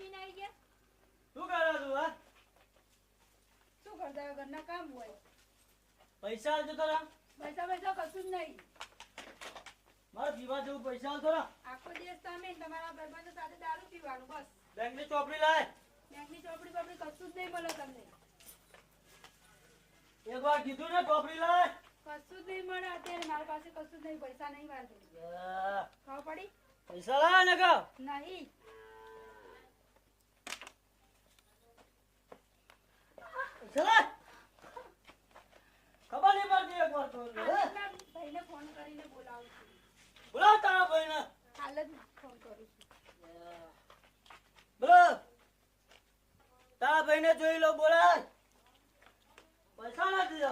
પીને આવી ગયા? શું કરો તું હા? શું કરતા હોય? ઘરના કામ હોય. પૈસા આવજો પૈસા પૈસા કશું જ નહીં. મારા પીવા જેવું પૈસા આવજો આખો દિવસ તમે તમારા ભાઈબંધો સાથે દારૂ પીવાનું બસ. બેંકની ચોપડી લાય. બેંકની ચોપડી બોપડી કશું જ નહીં મળે તમને. એક વાર કીધું ને ચોપડી લાય. કશું જ નહીં મળે અત્યારે. મારી પાસે કશું જ નહીં પૈસા નહીં મારે. ખબર પડી? પૈસા લાય ને નહીં. પૈસા ખબર નહીં પડતી એક વાર તો? ભાઈને ફોન કરીને બોલાવું છું. બોલાવ તારા ભાઈને. હાલ જ ફોન કરું છું. બોલો. તારા ભાઈને જોઈ લો બોલાય. પૈસા નથી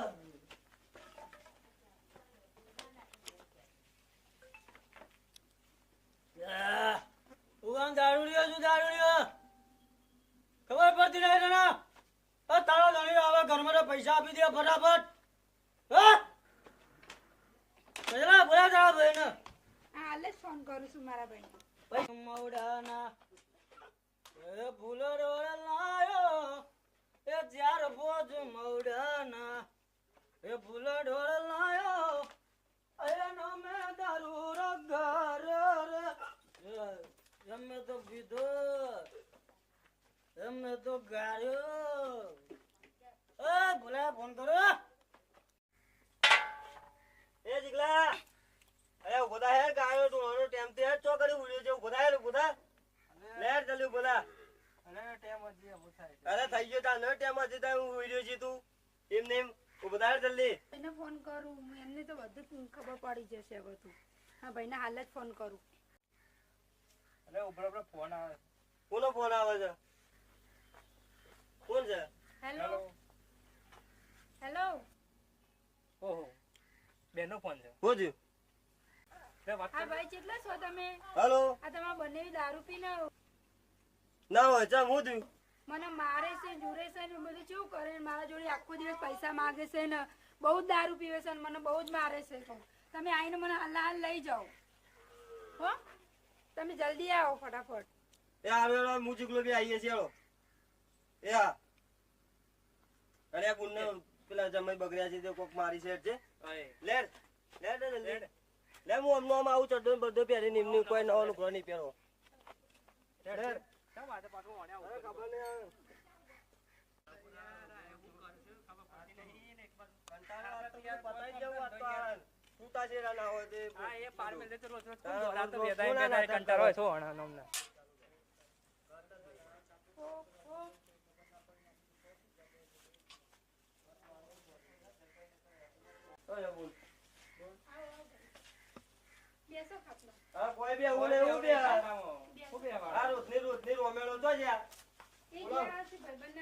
कापी दिया फटाफट। हो? बुला जाओ बहिनी? आले फोन करू सुमारा बहिनी। मौडाना ए फुलर लायो a jar Bhoj मौडाना A Fuller लायो ए नो मैं दारू रगर रे। हमें तो विदो तो गायो। ન ટેમ હું છે તું એમ ને એમ. ઊભા હે જલ્દી ભાઈને ફોન કરું. એમને તો બધું ખબર પડી જશે હવે હા ભાઈને હાલ જ ફોન કરું. કોનો ફોન આવે છે? કોણ છે? હેલો હેલો ઓહો. બેનો ફોન છે. હા ભાઈ કેટલા છો તમે. હેલો આ તમારા બંને દારૂ પીને ના હોય ચા હું થયું? મને મારે છે જુરે છે ને બધું શું કરે મારા જોડે આખો દિવસ પૈસા માંગે છે ને. બહુ જ દારૂ પીવે છે ને મને બહુ જ મારે છે તો. તમે આવીને મને હાલ હાલ લઈ જાઓ. હો? તમે જલ્દી આવો ફટાફટ. એ આવેલો હું ચીકલો બી આવીએ છીએ એ હા. અરે આ ગુંડને પેલા જમાઈ બગડ્યા છે તે કોક મારી સેટ છે. અય લે લે લે હું હમણાં આમ આવું ચડ્ડો બધો પહેરીને એમની કોઈ નવો લુગડો નહીં પહેરો. લે. શા માટે પાછું હોય હા, કોઈ બી આવું ને એવું આ. આ રોજની રોજની તો જ એ ગયા છે ભાઈબંધ?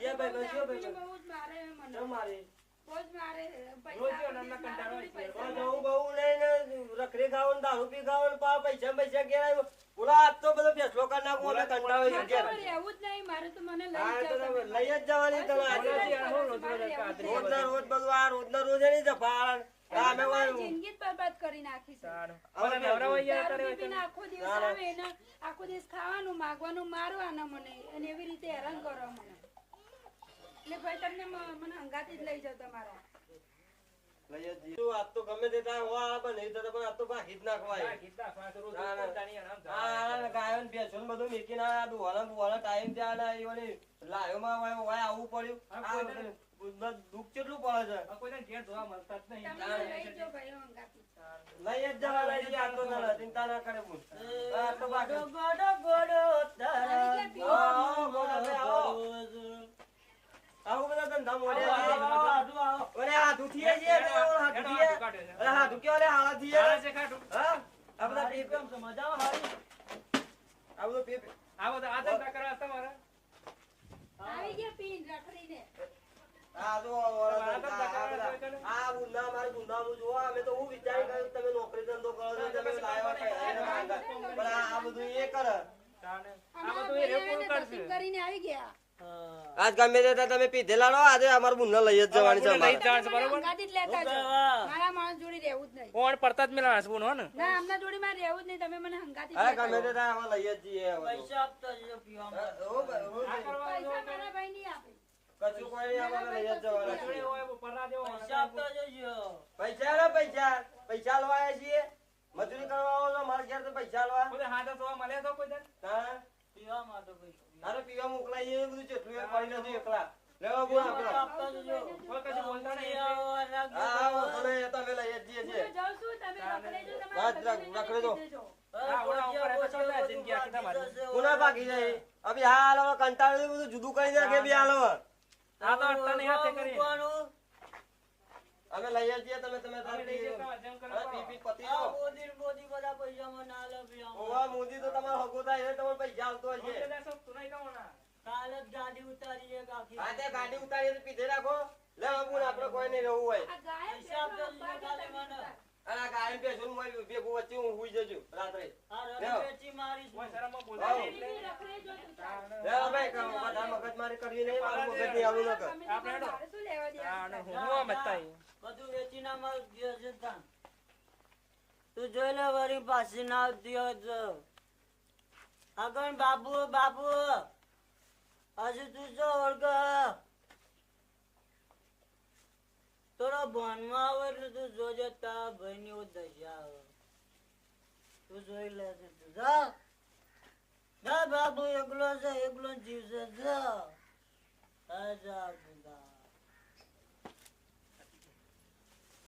બહુ ભાઈબંધ? જ મારે મને. રોજ છે. બહુ ને ને ઓલા જ મારે મને રોજ ના બધું આ રોજ ના રોજ એની કરી નાખી છે. તાણ. હવે મને નવરા હોય યાર દારૂ તારે પી પીને આખો દિવસ ના, ના. આવે ને આખો દિવસ ખાવાનું માગવાનું મારવાના મને. અને એવી રીતે હેરાન કરો મને. એટલે ભાઈ તમને મને અંગાથી જ લઈ જાવ તમારા. આજ તો ગમે તે આ બને. તો પણ આજ તો જ નાખવાય. ના, ના. ને. બધું મેકીને આ ટાઈમ ત્યાં લાયો વાય આવવું પડ્યું. હા, દુઃખ કેટલું પડે છે કોઈને ઘેર ધોવા મળતા જ નહીં. લઈ જાઓ ભાઈ હંગાથી લઈ જ જવા લઈ આ તો ના ચિંતા ના કરે બોલ. આ તો બાકી. ગોડો, આવો. આવો બધા ધંધા મોડ્યા છે. ઓલે હાથ ઉઠીએ છીએ, એટલે ઓલો હાથ હેડો, ઉઠીએ. હાથ કાઢ્યો છે. અરે હાથ ઉઠ્યો, ઓલે હાલા થઈએ. હાલે છે ખાટું. હા? આ બધા પીપ- આ બધું પીપ- આ બધા આ ધંધા કરવા તમારે આવી ગયા પીન રખડીને આ જો આ બધા. આ ગુંડા, અમારા ગુંડાનું અમે તો હું વિચારી કર્યું તમે નોકરી ધંધો કરો છો, તમે લાવ્યા પણ આ આ બધું એ કરે. તાણે. આ અમારા બધું એ ભાઈ પૂરું આવીને કરશે? દર્શન કરીને આવી ગયા. આજ ગમે તે તમે પીધેલા લાડો આજે અમારે બુનને લઈ જ જવાની છે લઈ જવાનું છે, બરોબર? હંગાથી લેતા શું મારા માણસ જોડે રહેવું જ નહીં. કોણ પડતા જ મેં છે, બોલો, હો ને? ના આમના જોડે મારે રહેવું જ નહીં તમે મને હંગાતી અરે ગમે તે. અમે લઈ જ જઈએ પૈસા આપતા જજો પીવા માટે. હો ભાઈ, હો આ ભાઈ. કરવા પૈસા મારા ભાઈ નહીં આપે કોઈ લઈ જવાના. પૈસા આપતા જજો. પૈસા લો પૈસા. પૈસા લવા છીએ. મજૂરી કરવા આવો છો મારા ઘેર તો પૈસા લવા કોઈ હાથે કોઈ? હા? પીવા માટે પૈસા. તારે પીવા મોકલાઈએ બધું જેટલું એ પડી નથી એકલા. લેવા બોલ આપણે આપતા જજો. કોઈ કશું બોલતા નહીં. પૈસા એટલે. રાખજો. હા હા વાંધો એ તો અમે લઈ જ જઈએ છીએ. છું તમે રખડે જો હા, તમારા રખડે જો. હા, ઓલા ઉપર એ તો ચાલતા જિંદગી આખી તમારી. કોના બાકી જાય? અભી હા હાલો કંટાળ્યું બધું જુદું કરી નાખે બી હાલો આ તો હાથે કરી. મૂકવાનું. અમે લઈ જઈએ તમે તમે તમે લઈ જઈએ હોય, જેમ કરો હવે કરો. પી પી પતી આ મોદી મોદી બધા પૈસા મને ના પીવા ઓવા મોદી તો તમારો હગો થાય એટલે તમારે પૈસા આવતો હશે દાડે શું, તું નહીં કહેવાના. કાલે જ ગાડી ઉતારી એક આખી. હા તે ગાડી ઉતારી તો પીધે રાખો લે બાબુ આપણે કોઈ નહીં રહેવું હોય આ ગાય પૈસા મને. અને આ પેશું મારી ભેગું વચ્ચે હું હુઈ જજો રાત્રે આ રમી લેવો. વેચી મારીશ કોઈ હું. શરમમાં બોલતા આવો. નહીં એટલે. રખડે જો તું ચાલ. લે ભાઈ કામ બધા મગજમારી કરવી નહીં મારું મગજ નહીં આવું ન કર. આપણે હેડો. શું લેવા દે હા, અને હું જ બધું વેચી ના માર ગયો તું જોઈ લે વરી પાછી ના આવતી જ આગળ બાબુ બાબુ. હજુ તું જો ઓળખ. થોડો ભણવા આવે એટલે તું જોજે તા ભાઈ ની દશા આવે. તું જોઈ લે જા. જા બાબુ એકલો છે એકલો જીવશે. જા. Ah, haja